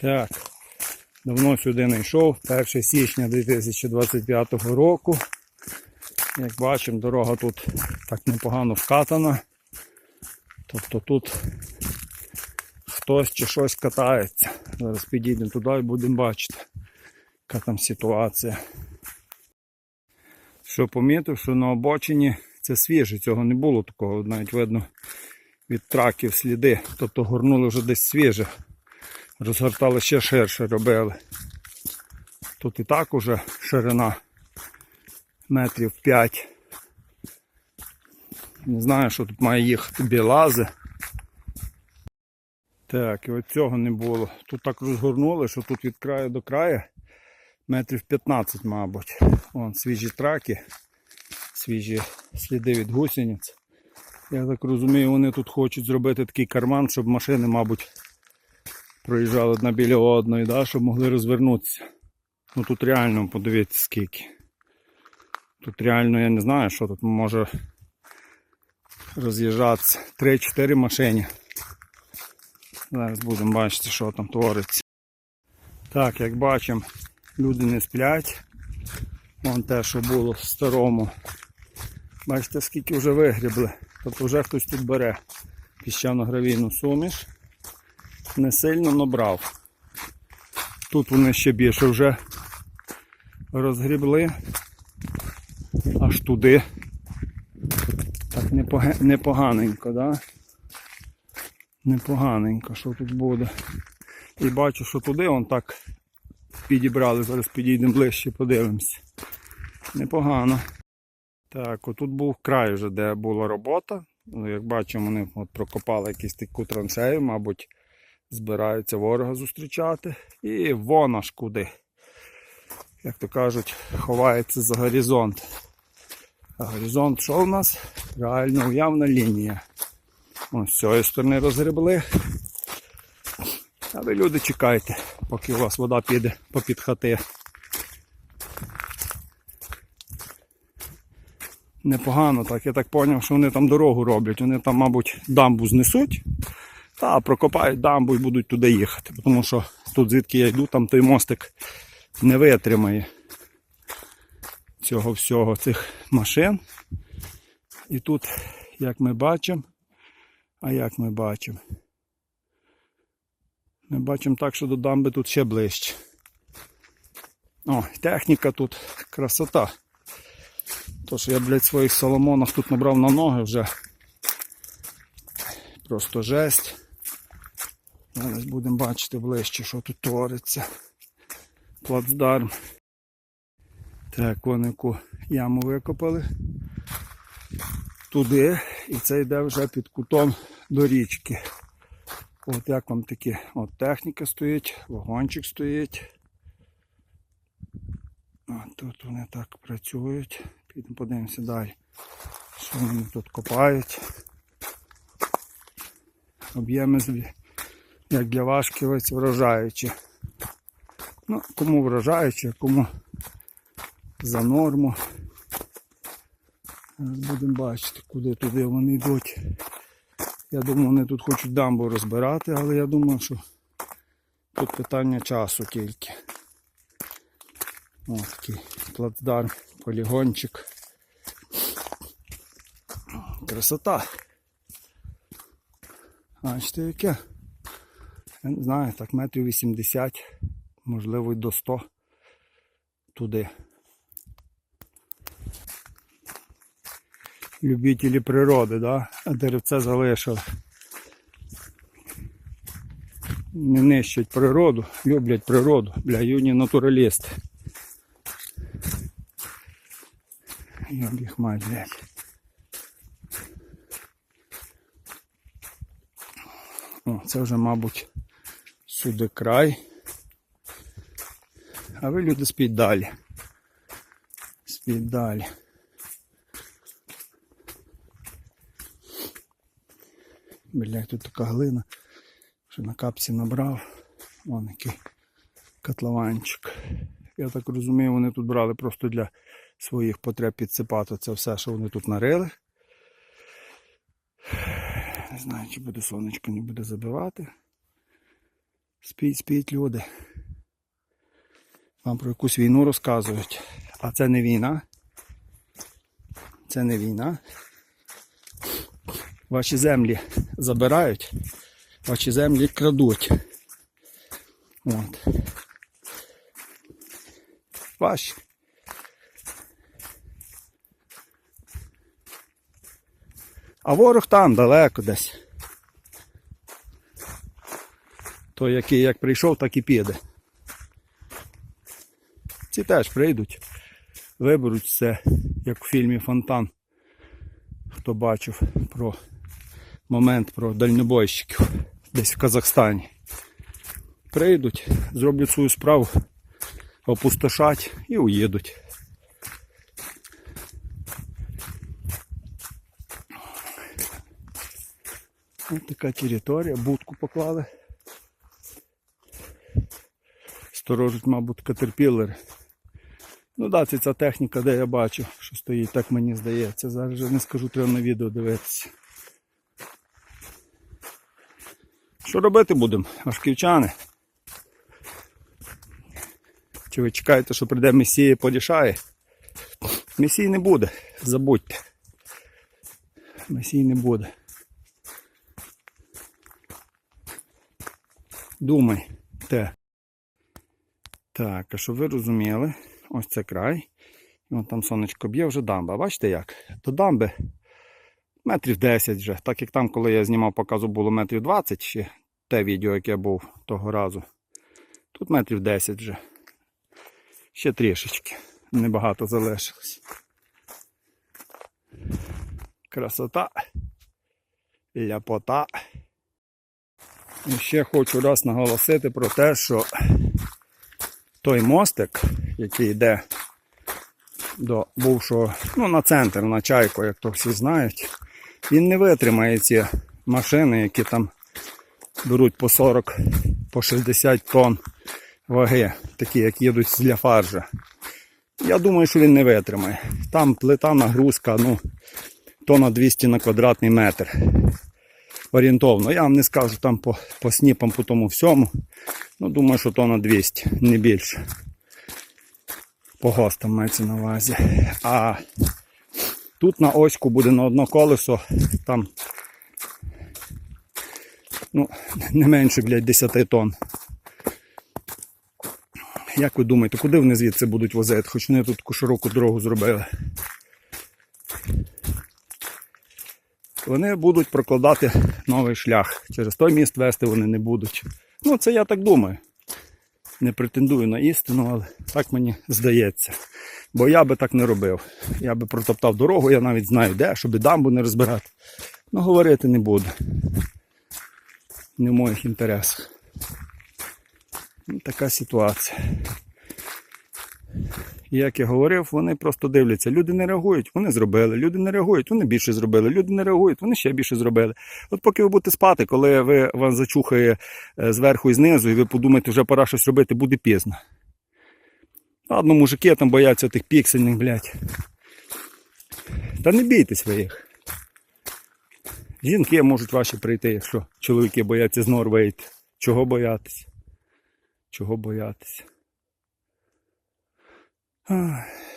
Так, давно сюди не йшов. 1 січня 2025 року. Як бачимо, дорога тут так непогано вкатана. Тобто тут хтось чи щось катається. Зараз підійдемо туди і будемо бачити, яка там ситуація. Що помітив, що на обочині це свіже, цього не було такого, навіть видно від траків сліди. Тобто горнули вже десь свіже. Розгортали ще ширше робили. Тут і так уже ширина метрів 5. Не знаю, що тут має їхати білази. Так, і от цього не було. Тут так розгорнули, що тут від краю до краю метрів 15, мабуть. Вон свіжі траки, свіжі сліди від гусениць. Я так розумію, вони тут хочуть зробити такий карман, щоб машини, мабуть, проїжджали одна біля одної, да, щоб могли розвернутися. Ну тут реально подивіться скільки. Тут реально я не знаю, що тут може роз'їжджатися. 3-4 машини. Зараз будемо бачити, що там твориться. Так, як бачимо, люди не сплять. Вон те, що було в старому. Бачите, скільки вже вигрібли. Тобто вже хтось тут бере піщано-гравійну суміш. Не сильно набрав. Тут вони ще більше вже розгрібли. Аж туди. Так непога- непоганенько, да? Непоганенько, що тут буде. І бачу, що туди он так підібрали. Зараз підійдемо ближче, подивимося. Непогано. Так, отут був край вже, де була робота. Ну, Як бачимо, вони от прокопали якусь таку траншею, мабуть, збираються ворога зустрічати. І вон аж куди. Як то кажуть, ховається за горизонт. А горизонт що у нас? Реально уявна лінія. Ось з цієї сторони розгребли. А ви люди чекайте, поки у вас вода піде попід хати. Непогано, так. Я так зрозумів, що вони там дорогу роблять. Вони там, мабуть, дамбу знесуть, та прокопають дамбу і будуть туди їхати. Тому що тут, звідки я йду, там той мостик не витримає цього всього, цих машин. І тут, як ми бачимо, а як ми бачимо? Ми бачимо так, що до дамби тут ще ближче. О, техніка тут красота. То, що я, блядь, своїх соломонах тут набрав на ноги вже. Просто жесть. Зараз будемо бачити ближче, що тут твориться. Плацдарм. Так, вон яку яму викопали. Туди. І це йде вже під кутом до річки. От як вам такі от техніка стоїть, вагончик стоїть. От тут вони так працюють. Підемо подивимося далі. Що вони тут копають. Об'єми як для важківець вражаючі. Ну, кому вражаючі, кому за норму. Будемо бачити, куди туди вони йдуть. Я думаю, вони тут хочуть дамбу розбирати, але я думаю, що тут питання часу тільки. Ось такий плацдарм, полігончик. Красота. Бачите, яке? Я не знаю, так метрів 80, можливо, й до 100 туди. Любителі природи, да? а деревце залишили. Не нищать природу, люблять природу, бля, юні натуралісти. Я їх мать, блядь. О, це вже, мабуть, сюди край. А ви люди спіть далі. Спіть далі. Бля, тут така глина, що на капці набрав. Вон який котлованчик. Я так розумію, вони тут брали просто для своїх потреб підсипати це все, що вони тут нарили. Не знаю, чи буде сонечко, не буде забивати. Спіть, спіть, люди. Вам про якусь війну розказують. А це не війна. Це не війна. Ваші землі забирають, ваші землі крадуть. От. Ваші. А ворог там далеко десь. Той, який як прийшов, так і піде. Ці теж прийдуть, виберуть все, як у фільмі Фонтан. Хто бачив про момент про дальнобойщиків десь в Казахстані. Прийдуть, зроблять свою справу, опустошать і уїдуть. Ось така територія, будку поклали. Сторожуть, мабуть, катерпілери. Ну да, це ця техніка, де я бачу, що стоїть, так мені здається. Зараз вже не скажу, треба на відео дивитися. Що робити будемо, ашківчани? Чи ви чекаєте, що прийде Месія і порішає? Месій не буде, забудьте. Месій не буде. Думай, те. Так, а щоб ви розуміли, ось це край. Вон там сонечко б'є вже дамба. Бачите як? До дамби метрів 10 вже. Так як там, коли я знімав показу, було метрів 20 ще те відео, яке був того разу. Тут метрів 10 вже. Ще трішечки. Небагато залишилось. Красота. Ляпота. І ще хочу раз наголосити про те, що той мостик, який йде до бувшого, ну, на центр, на чайку, як то всі знають, він не витримає ці машини, які там беруть по 40, по 60 тонн ваги, такі, як їдуть з Ляфаржа. Я думаю, що він не витримає. Там плита нагрузка, ну, тонна 200 на квадратний метр. Орієнтовно. Я вам не скажу там по, по сніпам, по тому всьому. Ну, думаю, що тонна 200, не більше. По гостам мається на увазі. А тут на оську буде на одно колесо, там ну, не менше, блядь, 10 тонн. Як ви думаєте, куди вони звідси будуть возити? Хоч вони тут таку широку дорогу зробили. Вони будуть прокладати новий шлях. Через той міст вести вони не будуть. Ну, це я так думаю. Не претендую на істину, але так мені здається. Бо я би так не робив. Я би протоптав дорогу, я навіть знаю де, щоб і дамбу не розбирати. Ну, говорити не буду. Не в моїх інтересах. Ну, така ситуація. І як я говорив, вони просто дивляться. Люди не реагують, вони зробили. Люди не реагують, вони більше зробили. Люди не реагують, вони ще більше зробили. От поки ви будете спати, коли ви вас зачухає е, зверху і знизу, і ви подумаєте, вже пора щось робити, буде пізно. Ладно, мужики там бояться тих піксельних, блядь. Та не бійтесь ви їх. Жінки можуть ваші прийти, якщо чоловіки бояться з нор вийти. Чого боятися? Чого боятися? All right.